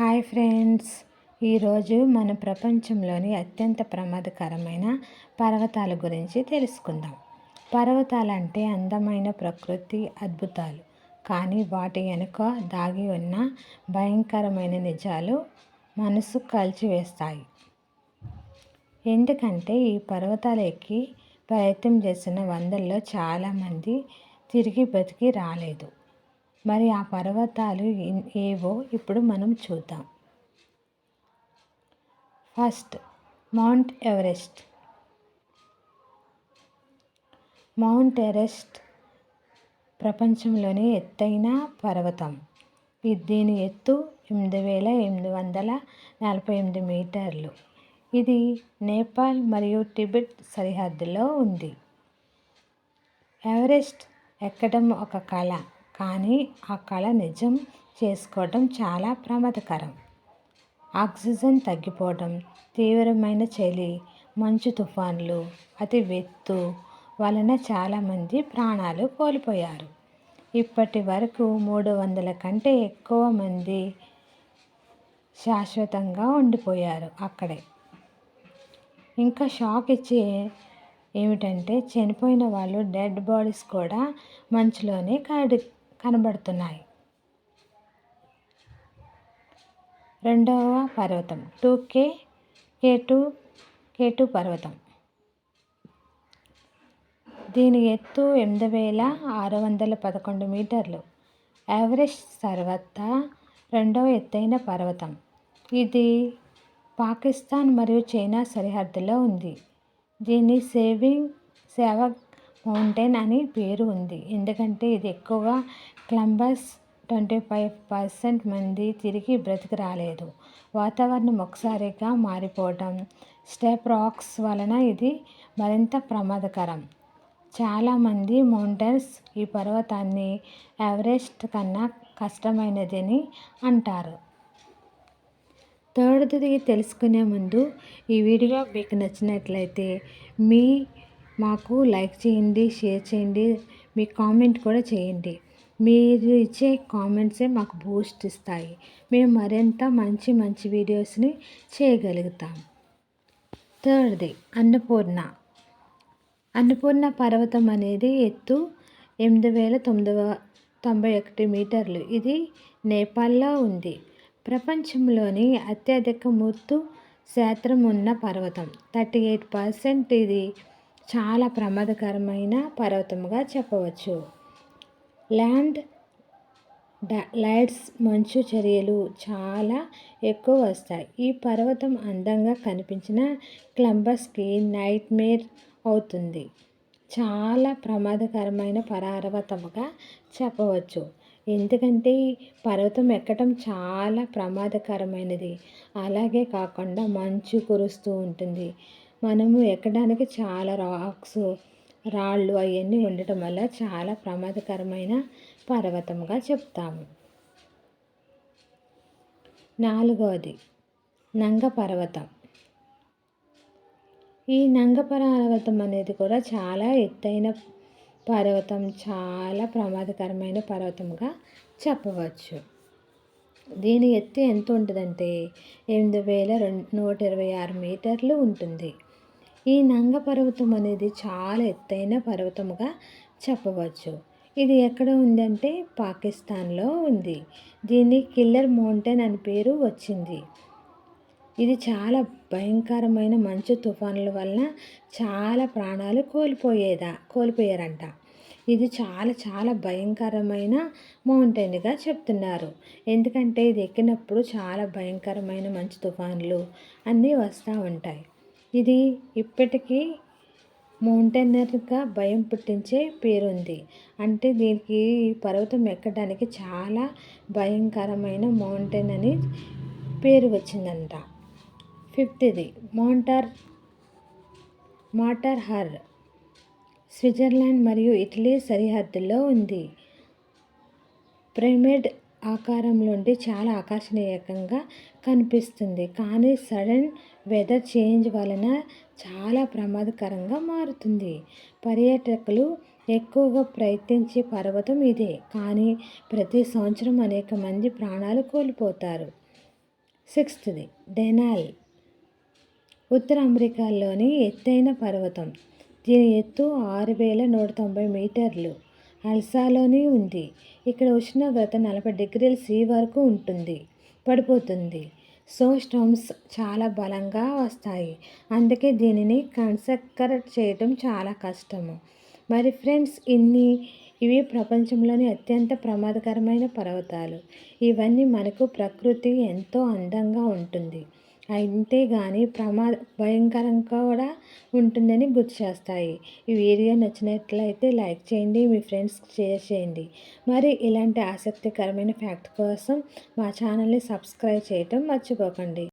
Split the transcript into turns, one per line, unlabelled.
Hi friends. ఈరోజు మన ప్రపంచంలోని అత్యంత ప్రమాదకరమైన పర్వతాల గురించి తెలుసుకుందాం. పర్వతాలు అంటే అందమైన ప్రకృతి అద్భుతాలు. కానీ వాటి వెనుక దాగి ఉన్న భయంకరమైన నిజాలు మనసు కలిచివేస్తాయి ఎందుకంటే ఈ పర్వతాలు ఎక్కి ప్రయత్నం చేసిన వందల్లో చాలామంది తిరిగి బతికి రాలేదు. మరి ఆ పర్వతాలు ఏవో ఇప్పుడు మనం చూద్దాం. First Mount Everest. Mount Everest ప్రపంచంలోని ఎత్తైన పర్వతం. దీని ఎత్తు ఎనిమిది వేల ఎనిమిది వందల నలభై ఎనిమిది మీటర్లు. ఇది నేపాల్ మరియు టిబెట్ సరిహద్దులో ఉంది. ఎవరెస్ట్ ఎక్కడం ఒక కళ. కానీ ఆ కళ నిజం చేసుకోవటం చాలా ప్రమాదకరం. ఆక్సిజన్ తగ్గిపోవడం తీవ్రమైన చలి మంచు తుఫాన్లు అతి వెత్తు వలన చాలామంది ప్రాణాలు కోల్పోయారు. ఇప్పటి వరకు మూడు వందల కంటే ఎక్కువ మంది శాశ్వతంగా ఉండిపోయారు అక్కడే. ఇంకా షాక్ ఇచ్చే ఏమిటంటే చనిపోయిన వాళ్ళు డెడ్ బాడీస్ కూడా మంచులోనే కడి కనబడుతున్నాయి. రెండవ పర్వతం. Two K K two K two పర్వతం. దీని ఎత్తు ఎనిమిది వేల ఆరు వందల పదకొండు మీటర్లు. ఎవరెస్ట్ తర్వాత రెండవ ఎత్తైన పర్వతం. ఇది పాకిస్తాన్ మరియు చైనా సరిహద్దులో ఉంది. దీన్ని సేవింగ్ సేవక్ మౌంటైన్ అని పేరు ఉంది. ఎందుకంటే ఇది ఎక్కువగా క్లంబస్ ట్వంటీ ఫైవ్ పర్సెంట్ మంది తిరిగి బ్రతికి రాలేదు. వాతావరణం ఒకసారిగా మారిపోవడం స్టెప్ రాక్స్ వలన ఇది మరింత ప్రమాదకరం. చాలామంది మౌంటైన్స్ ఈ పర్వతాన్ని ఎవరెస్ట్ కన్నా కష్టమైనదని అంటారు. థర్డ్ది తెలుసుకునే ముందు ఈ వీడియో మీకు నచ్చినట్లయితే మీ మాకు లైక్ చేయండి షేర్ చేయండి మీ కామెంట్ కూడా చేయండి. మీరు ఇచ్చే కామెంట్సే మాకు బూస్ట్ ఇస్తాయి. మేము మరింత మంచి మంచి వీడియోస్ని చేయగలుగుతాం. థర్డ్ది అన్నపూర్ణ. అన్నపూర్ణ పర్వతం అనేది ఎత్తు ఎనిమిది వేల తొమ్మిది తొంభై ఒకటి మీటర్లు. ఇది నేపాల్లో ఉంది. ప్రపంచంలోని అత్యధిక ముత్తు శాతం ఉన్న పర్వతం. థర్టీ ఎయిట్ పర్సెంట్ ఇది చాలా ప్రమాదకరమైన పర్వతముగా చెప్పవచ్చు. ల్యాండ్ లైట్స్ మంచు చర్యలు చాలా ఎక్కువ వస్తాయి. ఈ పర్వతం అందంగా కనిపించిన క్లంబస్కి నైట్ మేర్ అవుతుంది. చాలా ప్రమాదకరమైన పర్వతముగా చెప్పవచ్చు. ఎందుకంటే పర్వతం ఎక్కడం చాలా ప్రమాదకరమైనది. అలాగే కాకుండా మంచు కురుస్తూ ఉంటుంది. మనము ఎక్కడానికి చాలా రాక్స్ రాళ్ళు అవన్నీ ఉండటం వల్ల చాలా ప్రమాదకరమైన పర్వతంగా చెప్తాము. నాలుగవది నంగ పర్వతం. ఈ నంగ పర్వతం అనేది కూడా చాలా ఎత్తైన పర్వతం చాలా ప్రమాదకరమైన పర్వతంగా చెప్పవచ్చు. దీని ఎత్తు ఎంత ఉంటుందంటే ఎనిమిది వేల రెండు నూట ఇరవై ఆరు మీటర్లు ఉంటుంది. ఈ నంగ పర్వతం అనేది చాలా ఎత్తైన పర్వతముగా చెప్పవచ్చు. ఇది ఎక్కడ ఉందంటే పాకిస్తాన్లో ఉంది. దీన్ని కిల్లర్ మౌంటైన్ అని పేరు వచ్చింది. ఇది చాలా భయంకరమైన మంచు తుఫానుల వలన చాలా ప్రాణాలు కోల్పోయేదా కోల్పోయారంట. ఇది చాలా చాలా భయంకరమైన మౌంటైన్గా చెప్తున్నారు. ఎందుకంటే ఇది ఎక్కినప్పుడు చాలా భయంకరమైన మంచు తుఫాన్లు అన్నీ వస్తూ ఉంటాయి. ఇది ఇప్పటికీ మౌంటైనర్గా భయం పుట్టించే పేరుంది. అంటే దీనికి పర్వతం ఎక్కడానికి చాలా భయంకరమైన మౌంటైన్ అని పేరు వచ్చిందంట. ఫిఫ్త్ది మౌంటర్ మాటర్ హర్ స్విట్జర్లాండ్ మరియు ఇటలీ సరిహద్దులో ఉంది. ప్రైమేడ్ ఆకారంలోండి చాలా ఆకర్షణీయంగా కనిపిస్తుంది. కానీ సడన్ వెదర్ చేంజ్ వలన చాలా ప్రమాదకరంగా మారుతుంది. పర్యాటకులు ఎక్కువగా ప్రయత్నించే పర్వతం ఇదే. కానీ ప్రతి సంవత్సరం అనేక మంది ప్రాణాలు కోల్పోతారు. సిక్స్త్ది డెనాల్. ఉత్తర అమెరికాలోని ఎత్తైన పర్వతం. దీని ఎత్తు ఆరు వేల నూట తొంభై మీటర్లు. అల్సాలోని ఉంది. ఇక్కడ ఉష్ణోగ్రత నలభై డిగ్రీల సి వరకు ఉంటుంది. పడిపోతుంది. సో స్టోమ్స్ చాలా బలంగా వస్తాయి. అందుకే దీనిని కన్సక్కర్ చేయటం చాలా కష్టము. మరి ఫ్రెండ్స్ ఇన్ని ఇవి ప్రపంచంలోని అత్యంత ప్రమాదకరమైన పర్వతాలు. ఇవన్నీ మనకు ప్రకృతి ఎంతో అందంగా ఉంటుంది. అంతేగాని ప్రమాద భయంకరంగా కూడా ఉంటుందని గుర్తు చేస్తాయి. ఈ వీడియో నచ్చినట్లయితే లైక్ చేయండి మీ ఫ్రెండ్స్కి షేర్ చేయండి. మరి ఇలాంటి ఆసక్తికరమైన ఫ్యాక్ట్ కోసం మా ఛానల్ని సబ్స్క్రైబ్ చేయటం మర్చిపోకండి.